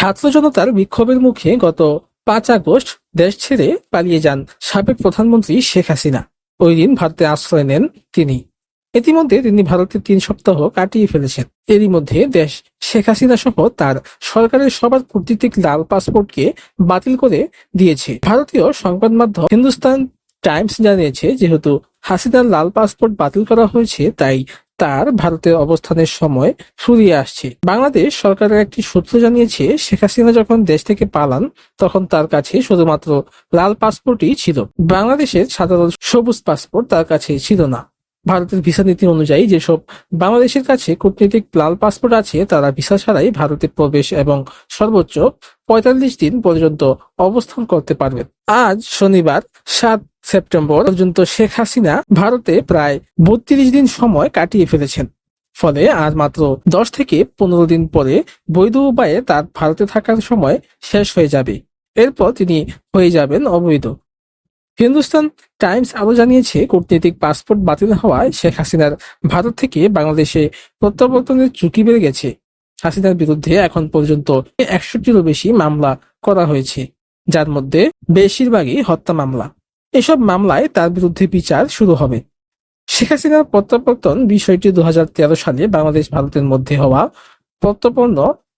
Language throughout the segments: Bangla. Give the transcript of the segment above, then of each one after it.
ছাত্র জনতার বিক্ষোভের মুখে গত পাঁচ আগস্ট দেশ ছেড়ে পালিয়ে যান সাবেক প্রধানমন্ত্রী শেখ হাসিনা। ওই দিন ভারতে আশ্রয় নেন তিনি। ইতিমধ্যে তিনি ভারতে তিন সপ্তাহ কাটিয়ে ফেলেছেন। এরই মধ্যে দেশ শেখ হাসিনা সহ তার সরকারের সবার কূটনীতিক লাল পাসপোর্টকে বাতিল করে দিয়েছে। ভারতীয় সংবাদ মাধ্যম হিন্দুস্তান টাইমস জানিয়েছে, যেহেতু হাসিনার লাল পাসপোর্ট বাতিল করা হয়েছে, তাই তার ভারতের অবস্থানের সময় ফুরিয়ে আসছে। বাংলাদেশ সরকারের একটি সূত্র জানিয়েছে, শেখ হাসিনা যখন দেশ থেকে পালান, তখন তার কাছে শুধুমাত্র লাল পাসপোর্টই ছিল। বাংলাদেশের সাধারণ সবুজ পাসপোর্ট তার কাছে ছিল না। ভারতের ভিসা নীতি অনুযায়ী যেসব বাংলাদেশের কাছে কূটনীতিক লাল পাসপোর্ট আছে, তারা ভিসা ছাড়াই ভারতে প্রবেশ এবং সর্বোচ্চ পঁয়তাল্লিশ দিন পর্যন্ত অবস্থান করতে পারবেন। আজ শনিবার, সাত সেপ্টেম্বর পর্যন্ত শেখ হাসিনা ভারতে প্রায় বত্রিশ দিন সময় কাটিয়ে ফেলেছেন। ফলে আজ মাত্র দশ থেকে পনেরো দিন পরে বৈধ উপায়ে তার ভারতে থাকার সময় শেষ হয়ে যাবে। এরপর তিনি হয়ে যাবেন অবৈধ। হিন্দুস্তান টাইমস আরও জানিয়েছে, কূটনৈতিক পাসপোর্ট বাতিল হওয়ায় শেখ হাসিনার ভারত থেকে বাংলাদেশে প্রত্যাবর্তনের ঝুঁকি বেড়ে গেছে। হাসিনার বিরুদ্ধে এখন পর্যন্ত একশোটিরও বেশি মামলা করা হয়েছে, যার মধ্যে বেশিরভাগই হত্যা মামলা। এসব মামলায় তার বিরুদ্ধে বিচার শুরু হবে। শেখ হাসিনার প্রত্যাবর্তন বিষয়টি দু হাজার তেরো সালে বাংলাদেশ ভারতের মধ্যে হওয়া প্রত্যর্পণ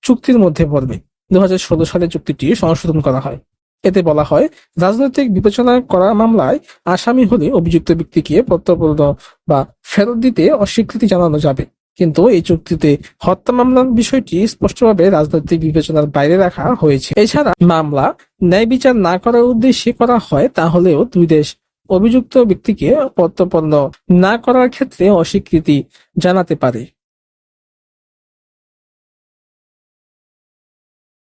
চুক্তির মধ্যে পড়বে। দু হাজার ষোলো সালে চুক্তিটি সংশোধন করা হয়। এতে বলা হয়, রাজনৈতিক বিবেচনা করা মামলায় আসামি হলে অভিযুক্ত ব্যক্তিকে প্রত্যর্পণ বা ফেরত দিতে অস্বীকৃতি জানানো যাবে। কিন্তু এই চুক্তিতে হত্যা মামলার বিষয়টি স্পষ্টভাবে রাজনৈতিক বিবেচনার বাইরে রাখা হয়েছে। এছাড়া মামলা ন্যায় বিচার না করার উদ্দেশ্যে করা হয়, তাহলেও দুই দেশ অভিযুক্ত ব্যক্তিকে প্রত্যর্পণ না করার ক্ষেত্রে অস্বীকৃতি জানাতে পারে।